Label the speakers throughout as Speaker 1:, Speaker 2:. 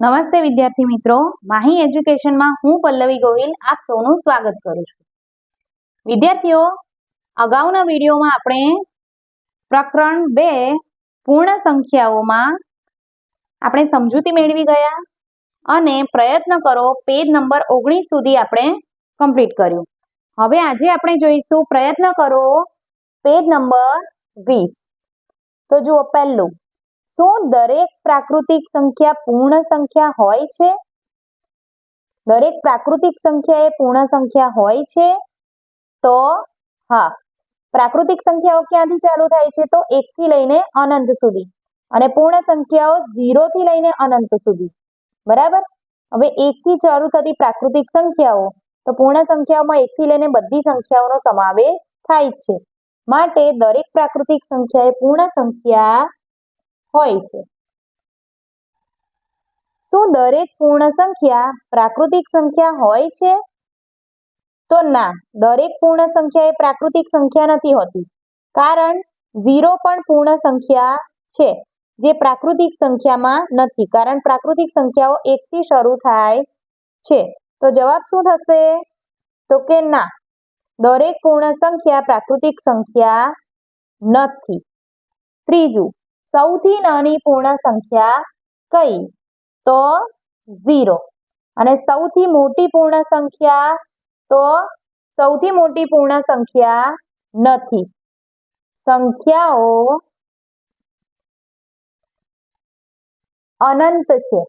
Speaker 1: નમસ્તે વિદ્યાર્થી મિત્રો. માહી એજ્યુકેશનમાં હું પલ્લવી ગોહિલ આપ સૌનું સ્વાગત કરું છું. વિદ્યાર્થીઓ, અગાઉના વિડીયોમાં આપણે પ્રકરણ બે પૂર્ણ સંખ્યાઓમાં આપણે સમજૂતી મેળવી ગયા અને પ્રયત્ન કરો પેજ નંબર ઓગણીસ સુધી આપણે કમ્પ્લીટ કર્યું. હવે આજે આપણે જોઈશું પ્રયત્ન કરો પેજ નંબર વીસ. તો જુઓ પહેલું. શું દરેક પ્રાકૃતિક સંખ્યા પૂર્ણ સંખ્યા હોય છે? દરેક પ્રાકૃતિક સંખ્યા એ પૂર્ણ સંખ્યા હોય છે? તો, હા. પ્રાકૃતિક સંખ્યાઓ ક્યાંથી ચાલુ થાય છે? તો એક થી લઈને અનંત સુધી. અને પૂર્ણ સંખ્યાઓ ઝીરો થી લઈને અનંત સુધી. બરાબર? હવે એક થી ચાલુ થતી પ્રાકૃતિક સંખ્યાઓ. તો પૂર્ણ સંખ્યાઓમાં એક થી લઈને બધી સંખ્યાઓનો સમાવેશ થાય છે. માટે દરેક પ્રાકૃતિક સંખ્યા એ પૂર્ણ સંખ્યા હોય છે. શું દરેક પૂર્ણ સંખ્યા પ્રાકૃતિક સંખ્યા હોય છે? તો ના, દરેક પૂર્ણ સંખ્યા એ પ્રાકૃતિક સંખ્યા નથી હોતી. કારણ ઝીરો પણ પૂર્ણ સંખ્યા છે, જે પ્રાકૃતિક સંખ્યામાં નથી. કારણ પ્રાકૃતિક સંખ્યાઓ એકથી શરૂ થાય છે. તો જવાબ શું થશે? તો કે ના, દરેક પૂર્ણ સંખ્યા પ્રાકૃતિક સંખ્યા નથી. ત્રીજું સૌથી નાની પૂર્ણ સંખ્યા કઈ? તો ઝીરો. અને સૌથી મોટી પૂર્ણ સંખ્યા? તો સૌથી મોટી પૂર્ણ સંખ્યા નથી. સંખ્યાઓ અનંત છે.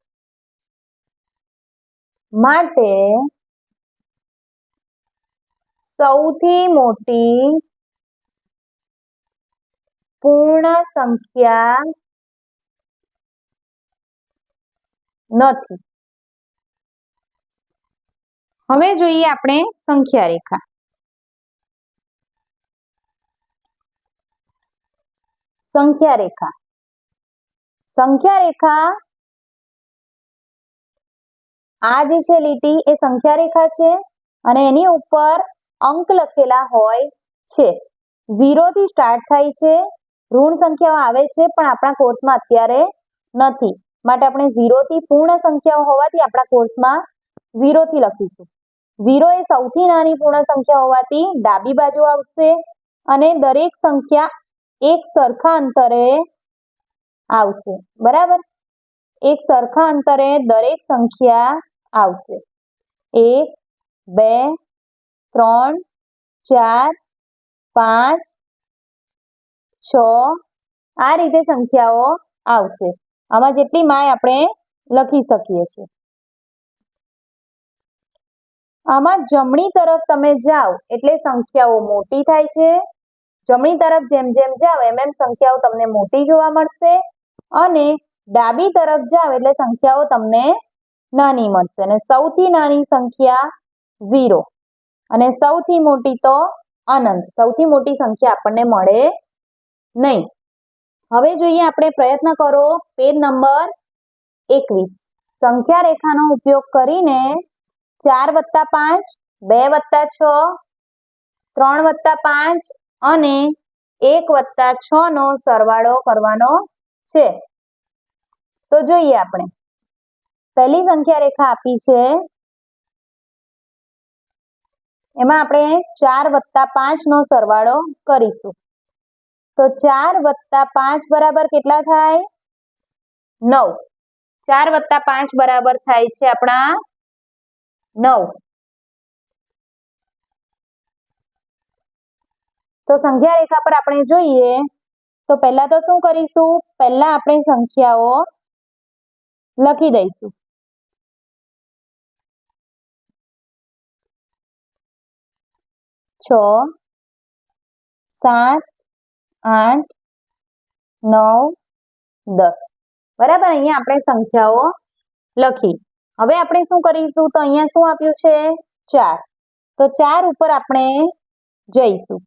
Speaker 1: માટે સૌથી મોટી પૂર્ણ સંખ્યા નથી. હવે જોઈએ આપણે સંખ્યા રેખા. સંખ્યા રેખા. સંખ્યા રેખા આ જે છે લીટી, એ સંખ્યા રેખા છે અને એની ઉપર અંક લખેલા હોય છે. ઝીરો થી સ્ટાર્ટ થાય છે ઋણ સંખ્યાઓ આવે છે, પણ આપણા કોર્સમાં અત્યારે નથી. માટે આપણે ઝીરોથી પૂર્ણ સંખ્યાઓ હોવાથી આપણા કોર્સમાં ઝીરોથી લખીશું. ઝીરો એ સૌથી નાની પૂર્ણ સંખ્યા હોવાથી ડાબી બાજુ આવશે અને દરેક સંખ્યા એક સરખા અંતરે આવશે. બરાબર? એક સરખા અંતરે દરેક સંખ્યા આવશે. એક, બે, ત્રણ, ચાર, પાંચ છ? આ રીતે સંખ્યાઓ આવશે. આમાં જેટલી માય આપણે લખી શકીએ છીએ. આમાં જમણી તરફ તમે જાઓ, એટલે સંખ્યાઓ મોટી થાય છે. જમણી તરફ જેમ જેમ જાઓ, એમ એમ સંખ્યાઓ તમને મોટી જોવા મળશે. અને ડાબી તરફ જાઓ, એટલે સંખ્યાઓ તમને નાની મળશે. અને સૌથી નાની સંખ્યા ઝીરો. અને સૌથી મોટી તો અનંત સૌથી મોટી સંખ્યા આપણને મળે નહીં. હવે જોઈએ આપણે પ્રયત્ન કરો પેજ નંબર એકવીસ. સંખ્યા રેખાનો ઉપયોગ કરીને ચાર વત્તા પાંચ, બે વત્તા છ, ત્રણ વત્તા પાંચ અને એક વત્તા છ નો સરવાળો કરવાનો છે. તો જોઈએ આપણે. પહેલી સંખ્યા રેખા આપી છે. એમાં આપણે ચાર વત્તા પાંચ નો સરવાળો કરીશું. તો ચાર વત્તા પાંચ બરાબર કેટલા થાય? નવ. ચાર વત્તા પાંચ બરાબર થાય છે આપણા નવ. તો સંખ્યા રેખા પર આપણે જોઈએ તો પહેલા તો શું કરીશું? પહેલા આપણે સંખ્યાઓ લખી દઈશું. છ, સાત આઠ, નવ, દસ. બરાબર? અહીંયા આપણે સંખ્યાઓ લખી. હવે આપણે શું કરીશું? તો અહીંયા શું આપ્યું છે? ચાર. તો ચાર ઉપર આપણે જઈશું.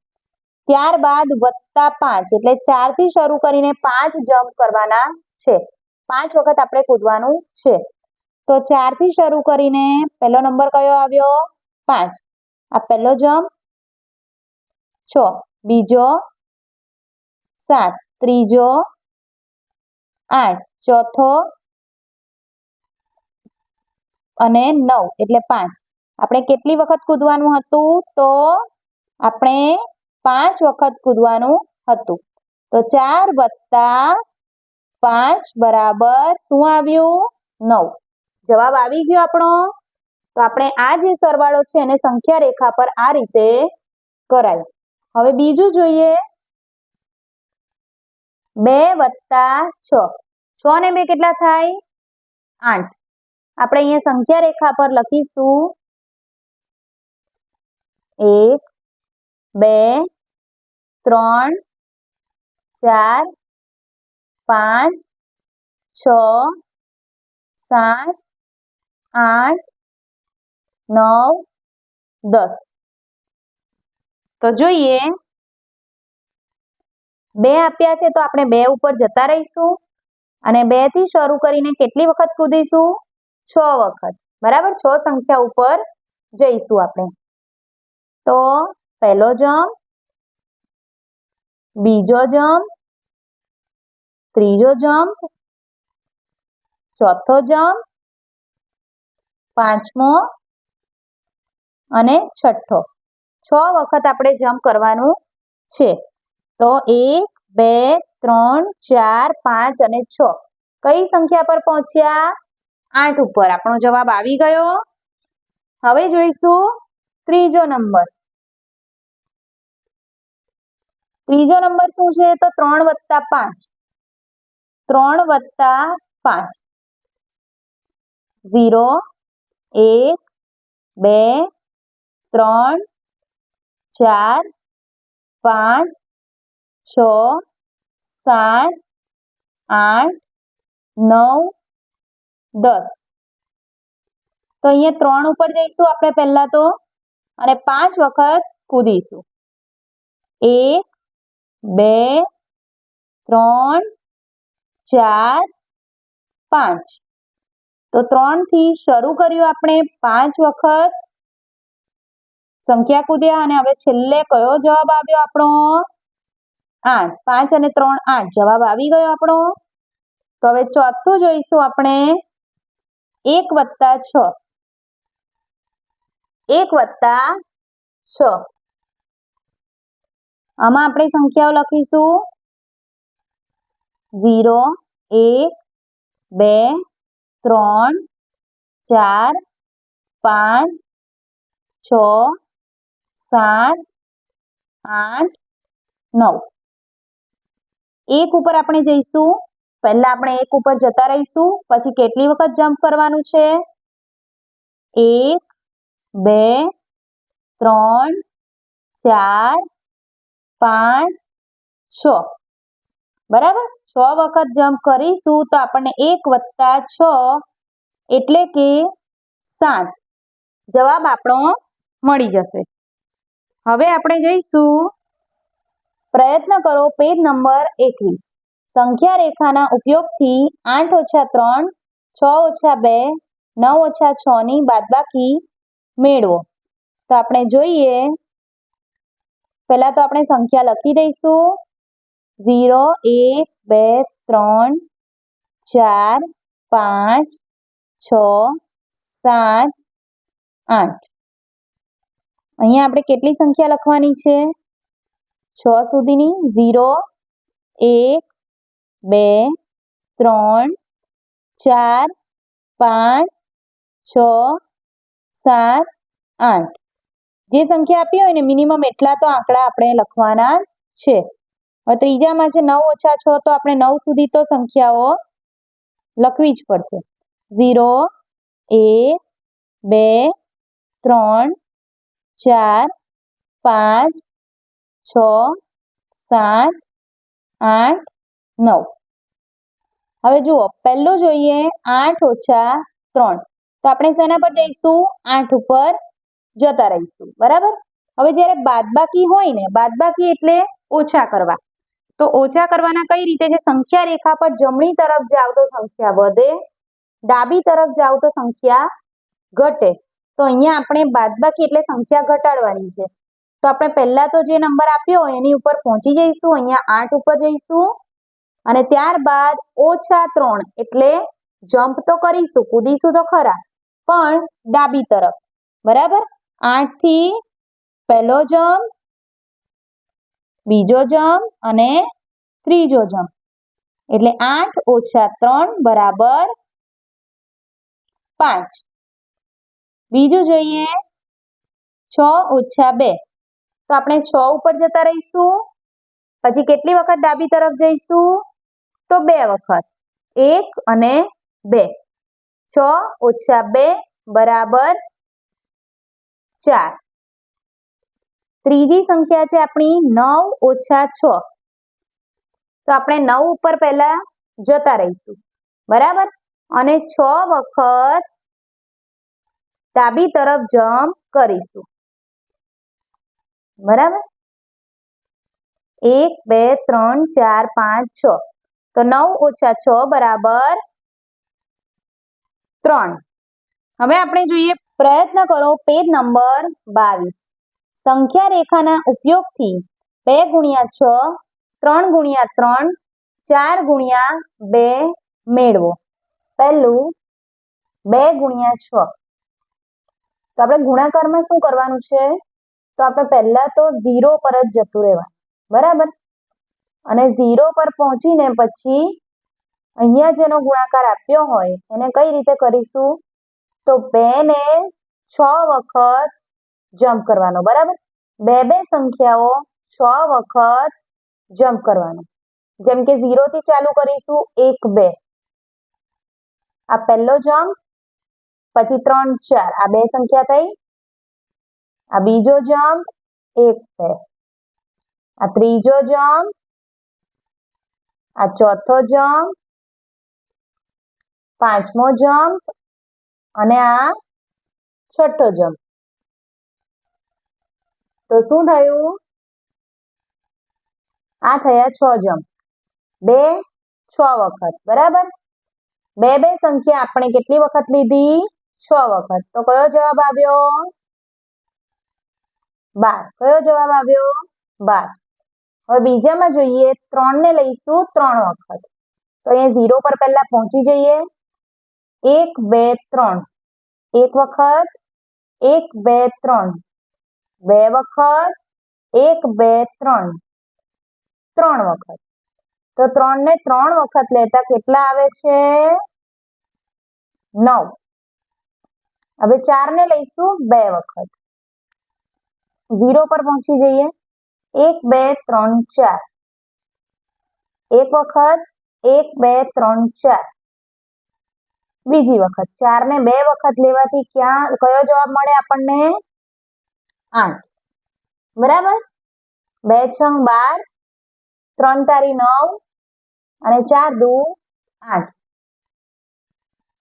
Speaker 1: ત્યારબાદ વત્તા પાંચ. એટલે ચારથી શરૂ કરીને પાંચ જમ્પ કરવાના છે. પાંચ વખત આપણે કૂદવાનું છે. તો ચારથી શરૂ કરીને પહેલો નંબર કયો આવ્યો? પાંચ. આ પહેલો જમ્પ છ. બીજો સાત. ત્રીજો આઠ. ચોથો અને નવ, એટલે પાંચ. આપણે કેટલી વખત કૂદવાનું હતું? તો આપણે પાંચ વખત કૂદવાનું હતું. તો ચાર વત્તા પાંચ બરાબર શું આવ્યું? નવ. જવાબ આવી ગયો આપણો? તો આપણે આ જે સરવાળો છે એને સંખ્યા રેખા પર આ રીતે કરાય. હવે બીજું જોઈએ. બે વત્તા છ. છ ને બે કેટલા થાય? આઠ. આપણે અહીંયા સંખ્યા રેખા પર લખીશું. એક, બે, ત્રણ, ચાર, પાંચ, છ, સાત, આઠ, નવ, દસ. તો જોઈએ બે આપ્યા છે તો આપણે બે ઉપર જતા રહીશું અને બેથી શરૂ કરીને કેટલી વખત કૂદીશું? છ વખત. બરાબર? છ સંખ્યા ઉપર જઈશું આપણે. તો પહેલો જમ્પ બીજો જમ્પ ત્રીજો જમ્પ ચોથો જમ્પ પાંચમો અને છઠ્ઠો. છ વખત આપણે જમ્પ કરવાનું છે. તો એક, બે, ત્રણ, ચાર, પાંચ અને છ. કઈ સંખ્યા પર પહોંચ્યા? આઠ ઉપર. આપણો જવાબ આવી ગયો. હવે જોઈશું ત્રીજો નંબર. ત્રીજો નંબર શું છે? તો ત્રણ વત્તા પાંચ. ત્રણ વત્તા પાંચ. ઝીરો, એક, બે, ત્રણ, ચાર, પાંચ છ, સાત, આઠ, નવ, દસ. તો અહીંયા ત્રણ ઉપર જઈશું આપણે પહેલા તો, અને પાંચ વખત કૂદીશું. એક, બે, ત્રણ, ચાર, પાંચ. તો ત્રણથી શરૂ કર્યું આપણે પાંચ વખત. સંખ્યા કૂદ્યા અને હવે છેલ્લે કયો જવાબ આવ્યો આપણો? આઠ, પાંચ અને ત્રણ આઠ. જવાબ આવી ગયો આપણો. તો હવે ચોથું જોઈશું આપણે. એક વત્તા છ. એક વત્તા છ. આમાં આપણે સંખ્યાઓ લખીશું. ઝીરો, એક, બે, ત્રણ, ચાર, પાંચ, છ, સાત, આઠ, નવ. એક ઉપર આપણે જઈશું, પહેલા આપણે એક ઉપર જતા રહીશું, પછી કેટલી વખત જમ્પ કરવાનું છે? એક, બે, ત્રણ, ચાર, પાંચ, છ. બરાબર? છ વખત જમ્પ કરીશું તો આપણને એક વત્તા છ એટલે કે સાત. જવાબ આપણો મળી જશે. હવે આપણે જઈશું પ્રયત્ન કરો પેજ નંબર એકવીસ. સંખ્યા રેખાના ઉપયોગથી આઠ ઓછા ત્રણ, છ ઓછા બે, નવ ઓછા છ ની બાદબાકી મેળવો. તો આપણે જોઈએ, પહેલા તો આપણે સંખ્યા લખી દઈશું. ઝીરો, એક, બે, ત્રણ, ચાર, પાંચ, છ, સાત, આઠ. અહીંયા આપણે કેટલી સંખ્યા લખવાની છે? છ સુધીની ઝીરો, એક, બે, ત્રણ, ચાર, પાંચ, છ, સાત, આઠ. જે સંખ્યા આપી હોય ને મિનિમમ એટલા તો આંકડા આપણે લખવાના છે. હવે ત્રીજામાં છે નવ ઓછા છ, તો આપણે નવ સુધી તો સંખ્યાઓ લખવી જ પડશે. ઝીરો, એક, બે, ત્રણ, ચાર, પાંચ છ, સાત, આઠ, નવ. હવે જુઓ, પહેલું જોઈએ આઠ ઓછા ત્રણ. તો આપણે શેના પર જઈશું? આઠ ઉપર જતા રહીશું. બરાબર? હવે જ્યારે બાદબાકી હોય ને, બાદબાકી એટલે ઓછા કરવા. તો ઓછા કરવાના કઈ રીતે? છે સંખ્યા રેખા પર જમણી તરફ જાવ તો સંખ્યા વધે, ડાબી તરફ જાવ તો સંખ્યા ઘટે. તો અહીંયા આપણે બાદબાકી એટલે સંખ્યા ઘટાડવાની છે. તો આપણે પહેલા તો જે નંબર આપ્યો એની ઉપર પહોંચી જઈશું, અહીંયા આઠ ઉપર જઈશું. અને ત્યારબાદ ઓછા ત્રણ, એટલે જમ્પ તો કરીશું, કૂદીશું તો ખરા, પણ ડાબી તરફ. બરાબર? આઠથી પહેલો જમ્પ બીજો જમ્પ અને ત્રીજો જમ્પ એટલે આઠ ઓછા ત્રણ બરાબર પાંચ. બીજું જોઈએ છ ઓછા બે. તો આપણે છ ઉપર જતા રહીશું. પછી કેટલી વખત ડાબી તરફ જઈશું? તો બે વખત. એક અને બે. છ ઓછા બે બરાબર ચાર. ત્રીજી સંખ્યા છે આપણી નવ ઓછા છ. તો આપણે નવ ઉપર પહેલા જતા રહીશું. બરાબર? અને છ વખત ડાબી તરફ જમ્પ કરીશું. બરાબર? એક, બે, ત્રણ, ચાર, પાંચ, છ. તો નવ ઓછા છ બરાબર ત્રણ. હવે આપણે જોઈએ પ્રયત્ન કરો પેજ નંબર બાવીસ. સંખ્યા રેખાના ઉપયોગથી બે ગુણ્યા છ, ત્રણ ગુણ્યા ત્રણ, ચાર ગુણ્યા બે મેળવો. પહેલું, બે ગુણ્યા છ. તો આપણે ગુણાકારમાં શું કરવાનું છે? તો આપણે પહેલા તો ઝીરો પર જ જતું રહેવાનું. બરાબર? અને ઝીરો પર પહોંચીને પછી અહીંયા જેનો ગુણાકાર આપ્યો હોય, એને કઈ રીતે કરીશું? તો બે ને છ વખત જમ્પ કરવાનો, બરાબર? બે બે સંખ્યાઓ છ વખત જમ્પ કરવાનો. જેમ કે ઝીરો થી ચાલુ કરીશું, એક બે. આ પહેલો જમ્પ પછી ત્રણ ચાર. આ બે સંખ્યા થઈ આ બીજો જમ્પ એક બે આ ત્રીજો જમ્પ આ ચોથો જમ્પ પાંચમો જમ્પ અને આ છઠ્ઠો જમ્પ તો શું થયું? આ થયા છ જમ્પ બે, છ વખત. બરાબર? બે બે સંખ્યા. આપણે કેટલી વખત લીધી? છ વખત. તો કયો જવાબ આવ્યો? બાર. કયો જવાબ આવ્યો? બાર. હવે બીજામાં જોઈએ ત્રણ ને લઈશું ત્રણ વખત. તો અહીંયા ઝીરો પર પહેલા પહોંચી જઈએ. એક, બે, ત્રણ. એક વખત, એક, બે, ત્રણ. બે વખત, એક, બે, ત્રણ. ત્રણ વખત. તો ત્રણ ને ત્રણ વખત લેતા કેટલા આવે છે? નવ. હવે ચાર ને લઈશું બે વખત. ઝીરો પર પહોંચી જઈએ. એક, બે, ત્રણ, ચાર. એક વખત, એક, બે, ત્રણ, ચાર. બીજી વખત. ચાર ને બે વખત લેવાથી ક્યાં, કયો જવાબ મળે આપણને? આઠ. બરાબર? બે, છ, બાર. ત્રણ તારી નવ. અને ચાર દુ આઠ.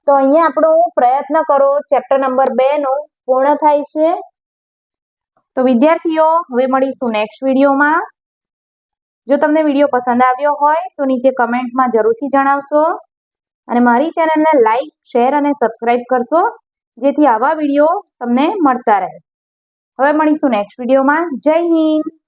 Speaker 1: તો અહીંયા આપણું પ્રયત્ન કરો. ચેપ્ટર નંબર બે નું પૂર્ણ થાય છે. તો વિદ્યાર્થીઓ, હવે મળીશું નેક્સ્ટ વિડીયોમાં. જો તમને વીડિયો પસંદ આવ્યો હોય, તો નીચે કમેન્ટમાં જરૂરથી જણાવશો. અને મારી ચેનલને લાઈક શેર અને સબસ્ક્રાઈબ કરશો જેથી આવા વીડિયો તમને મળતા રહે. હવે મળીશું નેક્સ્ટ વિડીયોમાં. જય હિન્દ!